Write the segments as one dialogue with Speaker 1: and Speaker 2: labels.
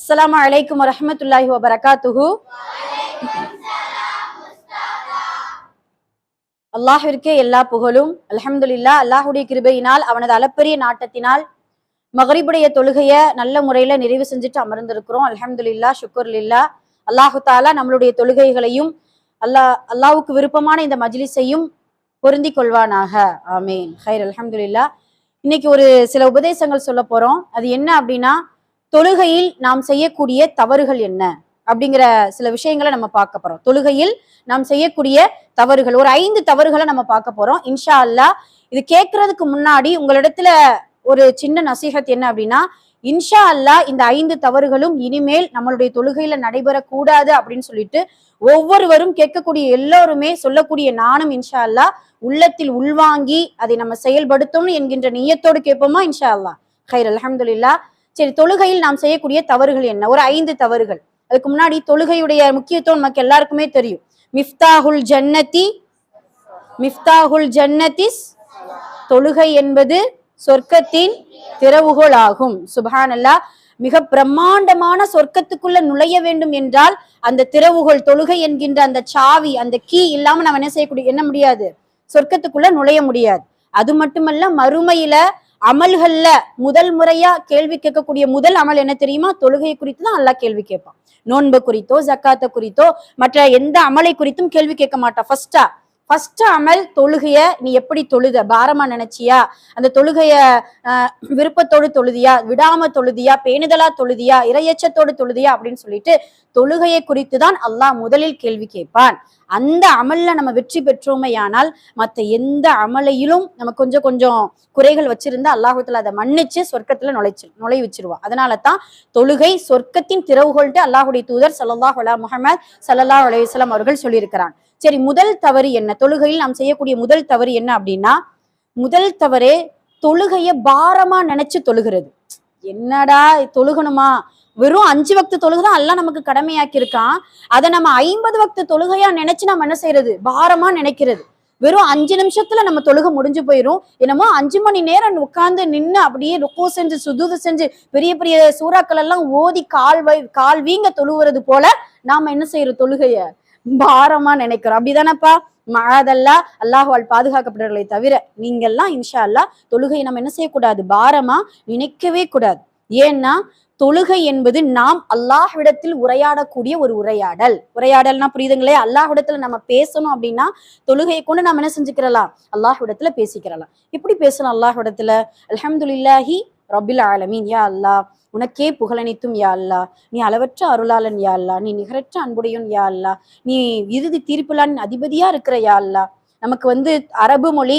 Speaker 1: அஸ்லாம் அலைக்கும் வரமத்துல்லாஹி வபரகாத்துஹு அல்லாஹிற்கே எல்லா புகழும். அலமதுல்லா அல்லாஹுடைய கிருபையினால் அவனது அளப்பரிய நாட்டத்தினால் மகரிபுடைய தொழுகையை நல்ல முறையில நிறைவு செஞ்சுட்டு அமர்ந்திருக்கிறோம். அல்ஹம்துலில்லாஹ் இல்லா அல்லாஹு தாலா நம்மளுடைய தொழுகைகளையும் அல்லாஹ் அல்லாஹுக்கு விருப்பமான இந்த மஜ்லிஸையும் பொருந்தி கொள்வானாக. ஆமீன். ஹைர் அலமதுல்லா இன்னைக்கு ஒரு சில உபதேசங்கள் சொல்ல போறோம். அது என்ன அப்படின்னா தொழுகையில் நாம் செய்யக்கூடிய தவறுகள் என்ன? அப்படிங்கிற சில விஷயங்களை நம்ம பார்க்க போறோம். தொழுகையில் நாம் செய்யக்கூடிய தவறுகள். ஒரு ஐந்து தவறுகளை நம்ம பார்க்க போறோம். இன்ஷா அல்லாஹ் இது கேட்கறதுக்கு முன்னாடி உங்களிடத்துல ஒரு சின்ன நசீகத் என்ன அப்படின்னா இன்ஷா அல்லாஹ் இந்த ஐந்து தவறுகளும் இனிமேல் நம்மளுடைய தொழுகையில நடைபெறக்கூடாது அப்படின்னு சொல்லிட்டு ஒவ்வொருவரும் கேட்கக்கூடிய எல்லோருமே சொல்லக்கூடிய நானும் இன்ஷா அல்லாஹ் உள்ளத்தில் உள்வாங்கி அதை நம்ம செயல்படுத்தணும் என்கின்ற நியத்தோடு கேட்போமா இன்ஷா அல்லாஹ் ஹைர் அலமதுல்லா சரி தொழுகையில் நாம் செய்யக்கூடிய தவறுகள் என்ன? ஒரு ஐந்து தவறுகள். அதுக்கு முன்னாடி தொழுகையுடைய முக்கியத்துவம் நமக்கு எல்லாருக்குமே தெரியும். மிஃப்தாஹுல் ஜன்னதி மிஃப்தாஹுல் ஜன்னதிஸ் தொழுகை என்பது சொர்க்கத்தின் திறவுகோல் ஆகும் சுபஹானல்லா மிக பிரம்மாண்டமான சொர்க்கத்துக்குள்ள நுழைய வேண்டும் என்றால் அந்த திறவுகோல் தொழுகை என்கின்ற அந்த சாவி அந்த கீ இல்லாம நம்ம என்ன செய்யக்கூடிய என்ன முடியாது? சொர்க்கத்துக்குள்ள நுழைய முடியாது. அது மட்டுமல்ல மறுமையில அமல்கள்ல முதல் முறையா கேள்வி கேட்கக்கூடிய முதல் அமல் என்ன தெரியுமா? தொழுகையை குறித்து தான் அல்லாஹ் கேள்வி கேட்பான். நோன்பு குறித்தோ ஜக்காத்தை குறித்தோ மற்ற எந்த அமலை குறித்தும் கேள்வி கேட்க மாட்டான். ஃபர்ஸ்டா ஃபர்ஸ்ட் அமல் தொழுகைய நீ எப்படி தொழுத? பாரமா நினைச்சியா? அந்த தொழுகைய ஆஹ், விருப்பத்தோடு தொழுதியா? விடாம தொழுதியா? பேணுதலா தொழுதியா? இரையச்சத்தோடு தொழுதியா? அப்படின்னு சொல்லிட்டு தொழுகையை குறித்து தான் அல்லாஹ் முதலில் கேள்வி கேட்பான். அந்த அமல்ல நம்ம வெற்றி பெற்றோமையானால் மற்ற எந்த அமலையிலும் நம்ம கொஞ்சம் கொஞ்சம் குறைகள் வச்சிருந்தா அல்லாஹத்துல அதை மன்னிச்சு சொர்க்கத்துல நுழைச்சு நுழை வச்சிருவா அதனால தான் தொழுகை சொர்க்கத்தின் திறவுகோல்ட்டு அல்லாஹுடைய தூதர் சல்லாஹ் அலா முகமது ஸல்லல்லாஹு அலைஹி அவர்கள் சொல்லியிருக்கிறான். சரி முதல் தவறு என்ன? தொழுகையில் நாம் செய்யக்கூடிய முதல் தவறு என்ன அப்படின்னா முதல் தவறே தொழுகைய பாரமா நினைச்சு தொழுகிறது. என்னடா தொழுகணுமா? வெறும் அஞ்சு வக்து தொழுகைதான் எல்லாம் நமக்கு கடமையாக்கி இருக்கான். அதை நம்ம ஐம்பது வக்து தொழுகையா நினைச்சு நம்ம என்ன செய்யறது? பாரமா நினைக்கிறது. வெறும் அஞ்சு நிமிஷத்துல நம்ம தொழுகை முடிஞ்சு போயிரும். என்னமோ அஞ்சு மணி நேரம் உட்கார்ந்து நின்று அப்படியே ருக்கோ செஞ்சு சுதுது செஞ்சு பெரிய பெரிய சூறாக்கள் எல்லாம் ஓதி கால் வை கால் வீங்க தொழுவுறது போல நாம என்ன செய்யறோம் தொழுகைய? பாரமா நினைக்கிறோம். அப்படிதானப்பா? மகாதல்லா அல்லாஹால் பாதுகாக்கப்படுறதை தவிர நீங்கள்லாம் இன்ஷா அல்லாஹ் தொழுகையை நம்ம என்ன செய்யக்கூடாது? பாரமா நினைக்கவே கூடாது. ஏன்னா தொழுகை என்பது நாம் அல்லாஹ்விடத்தில் உரையாடக்கூடிய ஒரு உரையாடல். உரையாடல்னா புரியுதுங்களே? அல்லாஹ்விடத்துல நம்ம பேசணும் அப்படின்னா தொழுகையை கொண்டு நம்ம என்ன செஞ்சுக்கிறலாம்? அல்லாஹ்விடத்துல பேசிக்கிறலாம். எப்படி பேசணும் அல்லாஹ்விடத்துல? அலமதுல்லாஹி ரபில் ஆலமீன் யா அல்லா உனக்கே புகழனைத்தும் யா அல்லா நீ அளவற்ற அருளாளன் யா அல்லா நீ நிகரற்ற அன்புடையன் யா அல்லா நீ இறுதி தீர்ப்புலான் அதிபதியா இருக்கிற யா அல்லா நமக்கு வந்து அரபு மொழி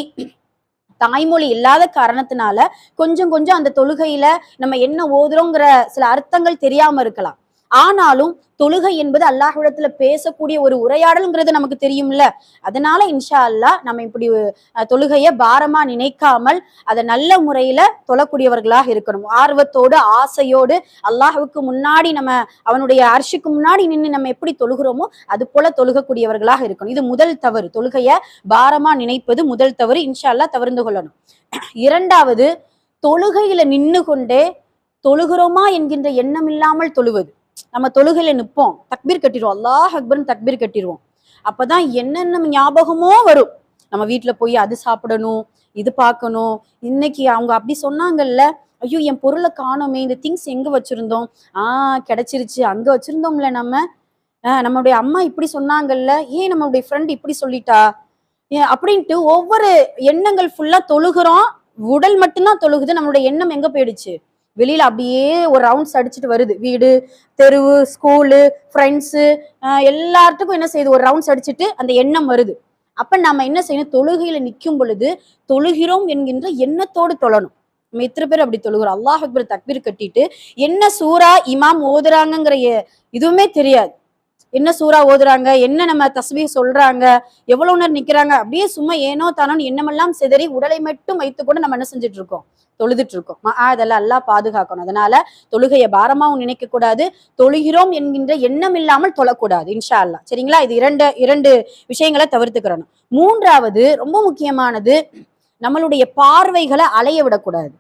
Speaker 1: தாய்மொழி இல்லாத காரணத்தினால கொஞ்சம் கொஞ்சம் அந்த தொழுகையில நம்ம என்ன ஓதுறோங்கிற சில அர்த்தங்கள் தெரியாம இருக்கலாம். ஆனாலும் தொழுகை என்பது அல்லாஹிடத்துல பேசக்கூடிய ஒரு உரையாடல்ங்கிறது நமக்கு தெரியும்ல. அதனால இன்ஷா அல்லாஹ் நம்ம இப்படி அஹ், தொழுகைய பாரமா நினைக்காமல் அதை நல்ல முறையில தொழக்கூடியவர்களாக இருக்கணும். ஆர்வத்தோடு ஆசையோடு அல்லாஹுக்கு முன்னாடி நம்ம அவனுடைய அரிசிக்கு முன்னாடி நின்று நம்ம எப்படி தொழுகிறோமோ அது போல தொழுகக்கூடியவர்களாக இருக்கணும். இது முதல் தவறு. தொழுகைய பாரமா நினைப்பது முதல் தவறு. இன்ஷா அல்லாஹ் தவிர்ந்து கொள்ளணும். இரண்டாவது தொழுகையில நின்னு கொண்டே தொழுகிறோமா என்கின்ற எண்ணம் இல்லாமல் தொழுவது. நம்ம தொழுகையில நிற்போம் தக்பீர் கட்டிடுவோம். அல்லாஹ் அக்பர்னு தக்பீர் கட்டிடுவோம். அப்பதான் என்னென்ன ஞாபகமோ வரும். நம்ம வீட்டுல போய் அது சாப்பிடணும் இது பார்க்கணும். இன்னைக்கு அவங்க அப்படி சொன்னாங்கல்ல ஐயோ என் பொருளை காணோமே இந்த திங்ஸ் எங்க வச்சிருந்தோம்? ஆஹ் கிடைச்சிருச்சு. அங்க வச்சிருந்தோம்ல நம்ம. நம்மளுடைய அம்மா இப்படி சொன்னாங்கல்ல ஏன் நம்மளுடைய ஃப்ரெண்ட் இப்படி சொல்லிட்டா? அப்படின்ட்டு ஒவ்வொரு எண்ணங்கள் ஃபுல்லா தொழுகிறோம். உடல் மட்டும்தான் தொழுகுது. நம்மளுடைய எண்ணம் எங்க போயிடுச்சு? வெளியில அப்படியே ஒரு ரவுண்ட்ஸ் அடிச்சுட்டு வருது. வீடு தெருவு ஸ்கூலு ஃப்ரெண்ட்ஸு எல்லாத்துக்கும் என்ன செய்யுது? ஒரு ரவுண்ட்ஸ் அடிச்சுட்டு அந்த எண்ணம் வருது. அப்ப நம்ம என்ன செய்யணும்? தொழுகையில நிற்கும் பொழுது தொழுகிறோம் என்கின்ற எண்ணத்தோடு தொழணும். நம்ம எத்தனை பேர் அப்படி தொழுகிறோம்? அல்லாஹ் அக்பர் தக்பீர் கட்டிட்டு என்ன சூரா இமாம் ஓதுறாங்கங்கிற எ- இதுவுமே தெரியாது. என்ன சூறா ஓதுறாங்க? என்ன நம்ம தஸ்பீஹ் சொல்றாங்க? எவ்வளவு நேரம் நிக்கிறாங்க? அப்படியே சும்மா ஏனோ தானோன்னு எண்ணமெல்லாம் சிதறி உடலை மட்டும் வைத்து கூட நம்ம என்ன செஞ்சுட்டு இருக்கோம்? தொழுதுட்டு இருக்கோம் அதெல்லாம் எல்லாம் பாதுகாக்கணும். அதனால தொழுகையை பாரமாவும் நினைக்க கூடாது தொழுகிறோம் என்கின்ற எண்ணம் இல்லாமல் தொழக்கூடாது இன்ஷா சரிங்களா? இது இரண்டு இரண்டு விஷயங்களை தவிர்த்துக்கிறணும். மூன்றாவது ரொம்ப முக்கியமானது நம்மளுடைய பார்வைகளை அலைய விடக்கூடாது.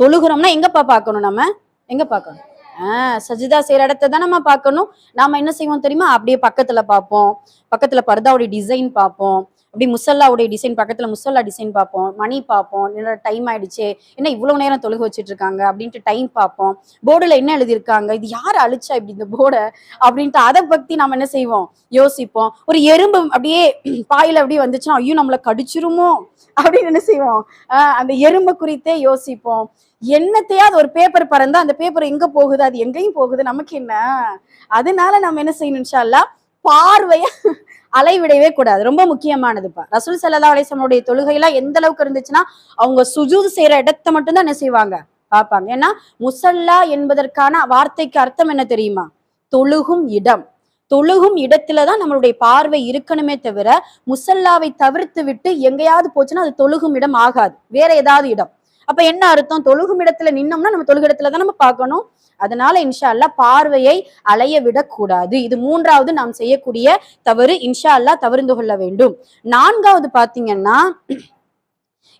Speaker 1: தொழுகிறோம்னா எங்கப்பா பார்க்கணும் நம்ம? எங்க பார்க்கணும்? ஆஹ் சஜிதா செய்யற இடத்த தான் நம்ம பார்க்கணும். நாம என்ன செய்வோம் தெரியுமா? அப்படியே பக்கத்துல பார்ப்போம். பக்கத்துல பர்தாவுடைய டிசைன் பார்ப்போம். அப்படி முசல்லாவுடைய டிசைன் பக்கத்துல முசல்லா டிசைன் பார்ப்போம் மணி பார்ப்போம் என்னோட டைம் ஆயிடுச்சு என்ன இவ்வளவு நேரம் தொழுக வச்சிட்டு இருக்காங்க அப்படின்ட்டு டைம் பார்ப்போம். போர்டுல என்ன எழுதியிருக்காங்க? இது யார் அழிச்சா இப்படி இந்த போர்டை அப்படின்ட்டு அதை பற்றி நாம என்ன செய்வோம்? யோசிப்போம். ஒரு எறும்பு அப்படியே பாயில அப்படியே வந்துச்சுன்னா ஐயோ நம்மளை கடிச்சிருமோ? அப்படின்னு என்ன செய்வோம்? ஆஹ் அந்த எறும்பை குறித்தே யோசிப்போம். என்னத்தையாவது ஒரு பேப்பர் பறந்தா அந்த பேப்பர் எங்க போகுது? அது எங்கேயும் போகுது. நமக்கு என்ன? அதனால நம்ம என்ன செய்யணும் இன்ஷா அல்லாஹ் அலைவிடவே கூடாது. ரொம்ப முக்கியமானதுப்பா. ரசூல் சல்லா அலிஸ்லமுடைய தொழுகையெல்லாம் எந்த அளவுக்கு இருந்துச்சுன்னா அவங்க சுஜூது செய்யற இடத்த மட்டும்தான் என்ன செய்வாங்க? பார்ப்பாங்க. ஏன்னா முசல்லா என்பதற்கான வார்த்தைக்கு அர்த்தம் என்ன தெரியுமா? தொழுகும் இடம். தொழுகும் இடத்துலதான் நம்மளுடைய பார்வை இருக்கணுமே தவிர முசல்லாவை தவிர்த்து விட்டு எங்கேயாவது போச்சுன்னா அது தொழுகும் இடம் ஆகாது. வேற ஏதாவது இடம். அப்ப என்ன அர்த்தம்? தொழுகும் இடத்துல நின்னோம்னா நம்ம தொழுகு இடத்துல தான் நம்ம பார்க்கணும். அதனால இன்ஷா அல்லாஹ் பார்வையை அலைய விடக்கூடாது. இது மூன்றாவது நாம் செய்யக்கூடிய தவறு. இன்ஷா அல்லாஹ் தவிர்ந்து கொள்ள வேண்டும். நான்காவது பாத்தீங்கன்னா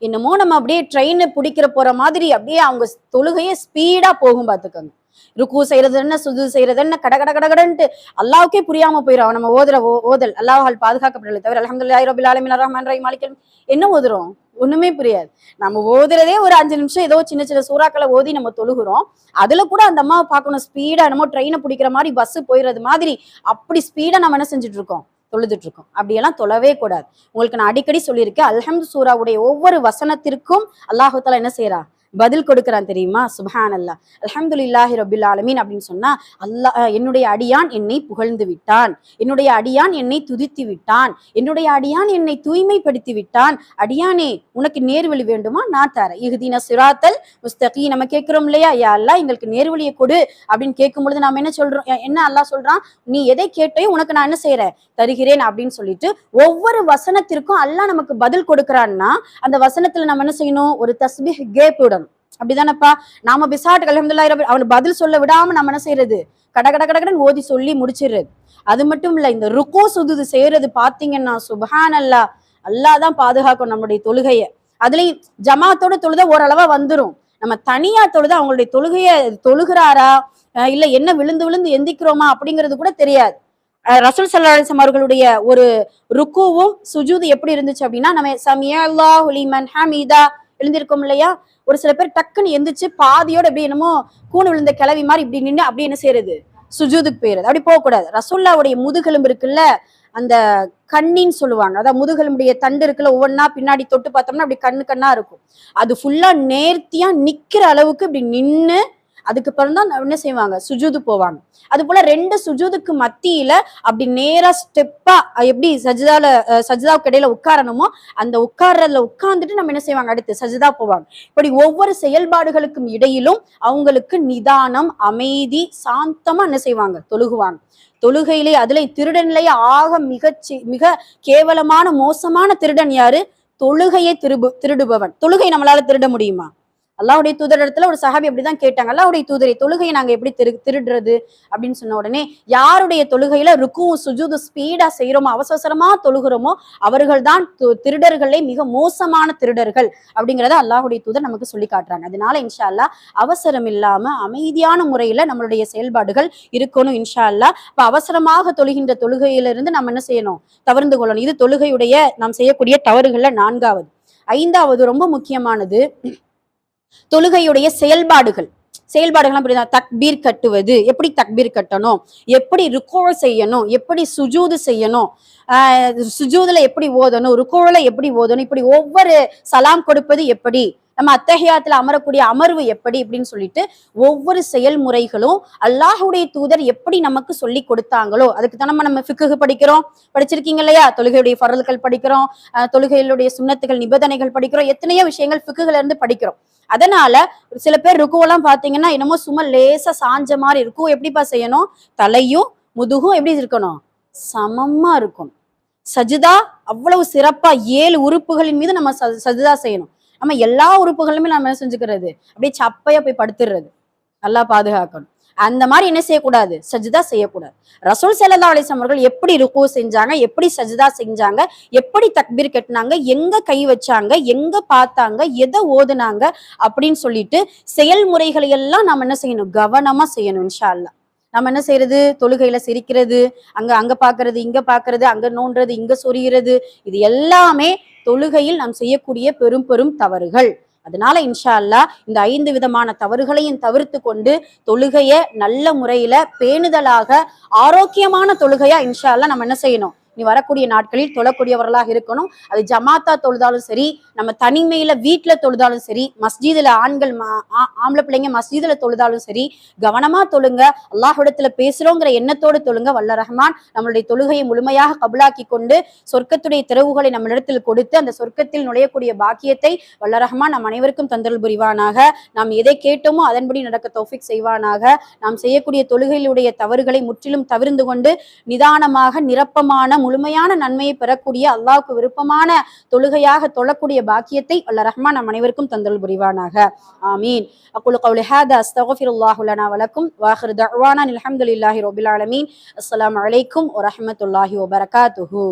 Speaker 1: என்னமோ நம்ம அப்படியே ட்ரெயின் பிடிக்கிற போற மாதிரி அப்படியே அவங்க தொழுகையே ஸ்பீடா போகும் பாத்துக்கோங்க ருக்கு செய்யறது என்ன சுது செய்யறது என்ன கட கட கட கடன்ட்டு. அல்லாவுக்கே புரியாம போயிடும் நம்ம ஓதுற ஓதல். அல்லாஹால் பாதுகாக்கப்படலை தவிர அல்ஹம்துலில்லாஹி ரபில் ஆலமின் ரஹ்மான் ரஹிம் மாலிக் என்ன ஓதுறோம்? ஒண்ணுமே புரியாது. நம்ம ஓதுறதே ஒரு அஞ்சு நிமிஷம் ஏதோ சின்ன சின்ன சூறாக்களை ஓதி நம்ம தொழுகிறோம். அதுல கூட அந்த அம்மாவை பார்க்கணும். ஸ்பீடா என்னமோ ட்ரெயினை பிடிக்கிற மாதிரி பஸ் போயிடுறது மாதிரி அப்படி ஸ்பீடா நம்ம என்ன செஞ்சுட்டு இருக்கோம் தொழுதுட்டு இருக்கோம் அப்படியெல்லாம் தொழவே கூடாது. உங்களுக்கு நான் அடிக்கடி சொல்லியிருக்கேன். அல்ஹம்து சூராவுடைய ஒவ்வொரு வசனத்திற்கும் அல்லாஹு என்ன செய்யறா பதில் கொடுக்குறான் தெரியுமா? சுபஹான் அல்லா அல்ஹம்துலில்லாஹி ரபில் ஆலமீன் அப்படின்னு சொன்னா அல்லாஹ் என்னுடைய அடியான் என்னை புகழ்ந்து விட்டான். என்னுடைய அடியான் என்னை துதித்து விட்டான். என்னுடைய அடியான் என்னை தூய்மைப்படுத்தி விட்டான். அடியானே உனக்கு நேர்வழி வேண்டுமா? நான் தரேன். இகுதின சிராத்தல் முஸ்தகி நம்ம கேட்கிறோம் இல்லையா? யா அல்லாஹ் எங்களுக்கு நேர்வழியை கொடு அப்படின்னு கேட்கும் பொழுது நாம என்ன சொல்றோம்? என்ன அல்லாஹ் சொல்றான்? நீ எதை கேட்டையோ உனக்கு நான் என்ன செய்யறேன் தருகிறேன் அப்படின்னு சொல்லிட்டு ஒவ்வொரு வசனத்திற்கும் அல்லாஹ் நமக்கு பதில் கொடுக்குறான்னா அந்த வசனத்துல நம்ம என்ன செய்யணும்? ஒரு தஸ்பீஹ் கேப் விடணும். அப்படிதானப்பா? நாம பிசாட்டு அல்ஹம்துலில்லாஹி ரபில் அவனுக்கு பதில் சொல்ல விடாம நம்ம என்ன செய்யறது கட கட கட ஓதி சொல்லி முடிச்சிடுறது அது மட்டும் இல்ல இந்த ருக்கோ சுதுது செய்யறது பாத்தீங்கன்னா சுபஹான் அல்லா அல்லாஹ் தான் பாதுகாக்கும் நம்மளுடைய தொழுகைய. அதுலயும் ஜமாத்தோட தொழுத ஓரளவா வந்துரும். நம்ம தனியா தொழுத அவங்களுடைய தொழுகைய தொழுகிறாரா? இல்ல என்ன விழுந்து விழுந்து எந்திக்கிறோமா அப்படிங்கிறது கூட தெரியாது. ரசூல் சல்லாசம் அவர்களுடைய ஒரு ருக்குவும் சுஜூது எப்படி இருந்துச்சு அப்படின்னா நம்ம சமியா அல்லாஹ் ஹமீதா எழுந்திருக்கோம் இல்லையா? ஒரு சில பேர் டக்குன்னு எந்திரிச்சு பாதியோட அப்படியே என்னமோ கூணு விழுந்த கிளவி மாதிரி இப்படி நின்று அப்படியே என்ன செய்யறது? சுஜூதுக்கு போயிடுறது அப்படி போகக்கூடாது. ரசுல்லாவுடைய முதுகெலும்பு இருக்குல்ல அந்த கண்ணின்னு சொல்லுவாங்க. அதாவது முதுகெலும்புடைய தண்டு இருக்குல்ல ஒவ்வொன்றா பின்னாடி தொட்டு பார்த்தோம்னா அப்படி கண்ணு கண்ணா இருக்கும். அது ஃபுல்லா நேர்த்தியா நிக்கிற அளவுக்கு இப்படி நின்று அதுக்கப்புறம் தான் என்ன செய்வாங்க? சுஜூது போவாங்க. அது போல ரெண்டு சுஜூதுக்கு மத்தியில அப்படி நேரா ஸ்டெப்பா எப்படி சஜிதால அஹ், சஜிதாவுக்கு இடையில உட்காரணுமோ அந்த உட்கார்றதுல உட்கார்ந்துட்டு நம்ம என்ன செய்வாங்க? அடுத்து சஜிதா போவாங்க. இப்படி ஒவ்வொரு செயல்பாடுகளுக்கும் இடையிலும் அவங்களுக்கு நிதானம் அமைதி சாந்தமா என்ன செய்வாங்க? தொழுகுவாங்க. தொழுகையிலே அதுல திருடன்லயே ஆக மிக மிக கேவலமான மோசமான திருடன் யாரு? தொழுகையை திருபு திருடுபவன். தொழுகை நம்மளால திருட முடியுமா? அல்லாவுடைய தூதரிடத்துல ஒரு சஹாபி அப்படிதான் கேட்டாங்க. அல்லாவுடைய தூதரை தொழுகையை நாங்க எப்படி திரு திருடுறது அப்படின்னு சொன்ன உடனே யாருடைய தொழுகையில ருக்கும் சுஜூது ஸ்பீடா செய்யறோமோ அவசரமா தொழுகிறோமோ அவர்கள் தான் திருடர்களே மிக மோசமான திருடர்கள் அப்படிங்கறத அல்லாஹுடைய தூதர் நமக்கு சொல்லி காட்டுறாங்க. அதனால இன்ஷா அல்லாஹ் அவசரம் இல்லாம அமைதியான முறையில நம்மளுடைய செயல்பாடுகள் இருக்கணும் இன்ஷா அல்லா இப்ப அவசரமாக தொழுகின்ற தொழுகையிலிருந்து நம்ம என்ன செய்யணும்? தவிர்ந்து கொள்ளணும். இது தொழுகையுடைய நாம் செய்யக்கூடிய தவறுகள்ல நான்காவது. ஐந்தாவது ரொம்ப முக்கியமானது தொழுகையுடைய செயல்பாடுகள். செயல்பாடுகள் அப்படிதான் தக்பீர் கட்டுவது எப்படி தக்பீர் கட்டணும் எப்படி ருக்கோ செய்யணும் எப்படி சுஜூது செய்யணும் ஆஹ் சுஜூதுல எப்படி ஓதணும் ருக்கோல எப்படி ஓதணும் இப்படி ஒவ்வொரு சலாம் கொடுப்பது எப்படி? நம்ம அத்தகையாத்துல அமரக்கூடிய அமர்வு எப்படி இப்படின்னு சொல்லிட்டு ஒவ்வொரு செயல்முறைகளும் அல்லாஹுடைய தூதர் எப்படி நமக்கு சொல்லி கொடுத்தாங்களோ அதுக்கு தான் நம்ம நம்ம ஃபிக்குகு படிக்கிறோம். படிச்சிருக்கீங்க இல்லையா? தொழுகையுடைய பரல்கள் படிக்கிறோம். ஆஹ் தொழுகையிலுடைய சுண்ணத்துகள் நிபந்தனைகள் படிக்கிறோம். எத்தனையோ விஷயங்கள் ஃபிக்குல இருந்து படிக்கிறோம். அதனால ஒரு சில பேர் ருக்குவெல்லாம் பாத்தீங்கன்னா என்னமோ சும்மா லேசா சாஞ்ச மாதிரி இருக்கும். எப்படிப்பா செய்யணும்? தலையும் முதுகும் எப்படி இருக்கணும்? சமமா இருக்கும். சஜிதா அவ்வளவு சிறப்பா ஏழு உறுப்புகளின் மீது நம்ம சஜிதா செய்யணும். நம்ம எல்லா உறுப்புகளுமே நம்ம என்ன செஞ்சுக்கிறது? அப்படியே சப்பையா போய் படுத்துடுறது நல்லா பாதுகாக்கணும். அந்த மாதிரி என்ன செய்யக்கூடாது? சஜிதா செய்யக்கூடாது. ரசூல் ஸல்லல்லாஹு அலிசம் அவர்கள் எப்படி ருக்கு செஞ்சாங்க? எப்படி சஜிதா செஞ்சாங்க? எப்படி தக்பீர் கட்டினாங்க? எங்க கை வச்சாங்க? எங்க பார்த்தாங்க? எதை ஓதுனாங்க? அப்படின்னு சொல்லிட்டு செயல்முறைகளை எல்லாம் நம்ம என்ன செய்யணும்? கவனமா செய்யணும் இன்ஷா அல்லாஹ் நம்ம என்ன செய்யறது? தொழுகையில சிரிக்கிறது. அங்க அங்க பாக்குறது இங்க பாக்குறது அங்க நோண்டுறது இங்க சொரிகிறது இது எல்லாமே தொழுகையில் நாம் செய்யக்கூடிய பெரும் பெரும் தவறுகள். அதனால இன்ஷா அல்லாஹ் இந்த ஐந்து விதமான தவறுகளையும் தவிர்த்து கொண்டு தொழுகைய நல்ல முறையில பேணுதலாக ஆரோக்கியமான தொழுகையா இன்ஷா அல்லா நம்ம என்ன செய்யணும்? நீ வரக்கூடிய நாட்களில் தொழக்கூடியவர்களாக இருக்கணும். அது ஜமாத்தா தொழுதாலும் சரி நம்ம தனிமையில வீட்டுல தொழுதாலும் சரி மஸ்ஜிதுல ஆண்கள் ஆ- ஆம்பளை பிள்ளைங்க மஸ்ஜிதுல தொழுதாலும் சரி கவனமா தொழுங்க. அல்லாஹிடத்துல பேசுறோங்கிற எண்ணத்தோடு தொழுங்க. வல்ல ரஹ்மான் நம்மளுடைய தொழுகையை முழுமையாக கபுலாக்கி கொண்டு சொர்க்கத்துடைய திறவுகளை நம்மளிடத்தில் கொடுத்து அந்த சொர்க்கத்தில் நுழையக்கூடிய பாக்கியத்தை வல்ல ரஹ்மான் நம் அனைவருக்கும் தந்தல் புரிவானாக. நாம் எதை கேட்டோமோ அதன்படி நடக்க தௌஃபிக் செய்வானாக. நாம் செய்யக்கூடிய தொழுகையிலுடைய தவறுகளை முற்றிலும் தவிர்ந்து கொண்டு நிதானமாக நிரப்பமான முழுமையான நன்மையை பெறக்கூடிய அல்லாவுக்கு விருப்பமான தொழுகையாக தொழக்கூடிய பாக்கியத்தை அல்ல ரஹ்மான் நம் அனைவருக்கும் தந்தல் புரிவானாக. ஆமீன். அக்குலு கவுலி ஹாதா அஸ்தகஃபிருல்லாஹு லனா வலக்கும். வாஹிர் தஅவானா அல்ஹம்துலில்லாஹி ரப்பில் ஆலமீன். அஸ்ஸலாமு அலைக்கும் வரமத்துல்லாஹி வபரகாத்துஹூ